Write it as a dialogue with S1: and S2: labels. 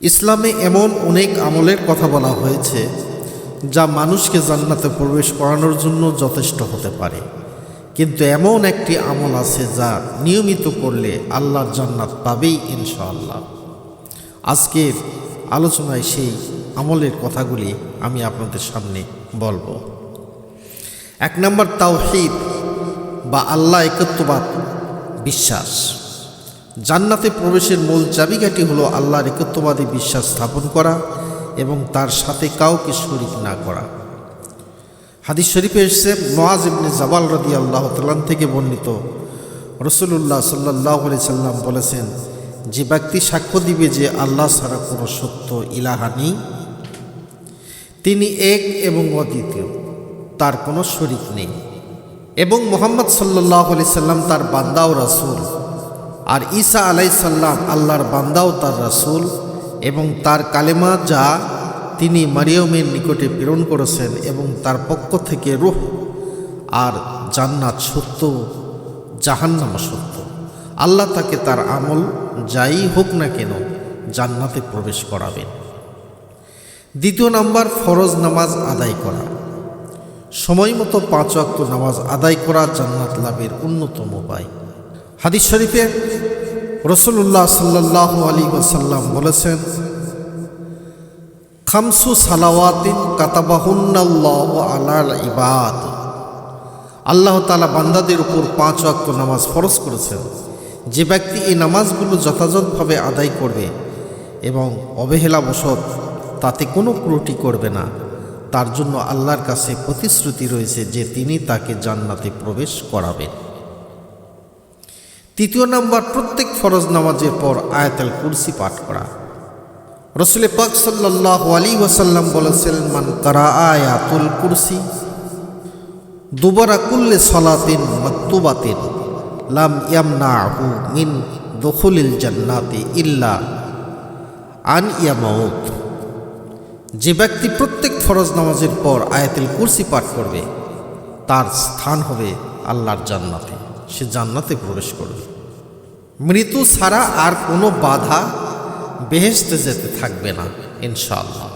S1: ইসলামে এমন অনেক আমলের কথা বলা হয়েছে যা মানুষকে জান্নাতে প্রবেশ করানোর জন্য যথেষ্ট হতে পারে। কিন্তু এমন একটি আমল আছে যা নিয়মিত করলে আল্লাহর জান্নাত পাবেই ইনশাআল্লাহ। আজকের আলোচনায় সেই আমলের কথাগুলি আমি আপনাদের সামনে বলব। এক নম্বর তাওহীদ বা আল্লাহ একত্ববাদ, বিশ্বাস। জান্নাতে প্রবেশের মূল চাবিকাঠি হলো আল্লাহর একত্ববাদী বিশ্বাস স্থাপন করা এবং তার সাথে কাউকে শরিক না করা। হাদিস শরীফে এসছে নওয়াজ ইবনে জাবাল রদি আল্লাহ তালান থেকে বর্ণিত। রসুল্লাহ সাল্লাহ সাল্লাম বলেছেন, যে ব্যক্তি সাক্ষ্য দিবে যে আল্লাহ ছাড়া কোনো সত্য ইলাহা নেই, তিনি এক এবং অদ্বিতীয়, তার কোনো শরিক নেই। এবং মোহাম্মদ সাল্লাহ সাল্লাম তার বান্দাও রাসুল আর ঈসা আলাই সাল্লাম আল্লাহর বান্দাও তার রাসুল এবং তার কালেমা যা তিনি মারিয়মের নিকটে প্রেরণ করেছেন এবং তার পক্ষ থেকে রুহ আর জান্নাত সত্য জাহান্নামা সত্য। আল্লাহ তাকে তার আমল যাই হোক না কেন জান্নাতে প্রবেশ করাবেন। দ্বিতীয় নাম্বার, ফরজ নামাজ আদায় করা। সময় মতো পাঁচ অক্ত নামাজ আদায় করা জান্নাত লাভের অন্যতম উপায়। হাদিস শরীফে রসুল্লাহ সাল্লাহ আলী ওসাল্লাম বলেছেন, খামসু সালাওয়াতিন কাতাবাহুন্নাল্লাহ আলাল ইবাদ। আল্লাহ তালা বান্দাদের উপর পাঁচ ওয়াক্ত নামাজ ফরজ করেছেন। যে ব্যক্তি এই নামাজগুলো যথাযথভাবে আদায় করবে এবং অবহেলাবশত তাতে কোনো ত্রুটি করবে না, তার জন্য আল্লাহর কাছে প্রতিশ্রুতি রয়েছে যে তিনি তাকে জান্নাতে প্রবেশ করাবেন। তৃতীয় নাম্বার, প্রত্যেক ফরজ নামাজের পর আয়াতাল কুরসি পাঠ করা। রসুল পাক সাল্লাহ আলী ওয়াসাল্লাম বলেছেন, মান কারা আয়াতুল কুরসি, দুবারা কুল্লে সলাতিন মাতুবাতিন লাম ইয়ামনাহু মিন দখুলিল জান্নাতি ইল্লা আন ইয়ামাউত। যে ব্যক্তি প্রত্যেক ফরজ নামাজের পর আয়াতুল কুরসি পাঠ করবে, তার স্থান হবে আল্লাহর জান্নাতে। সে জান্নাতে প্রবেশ করবে। মৃত্যু ছাড়া আর কোনো বাধা বেহেস্তে যেতে থাকবে না ইনশাআল্লাহ।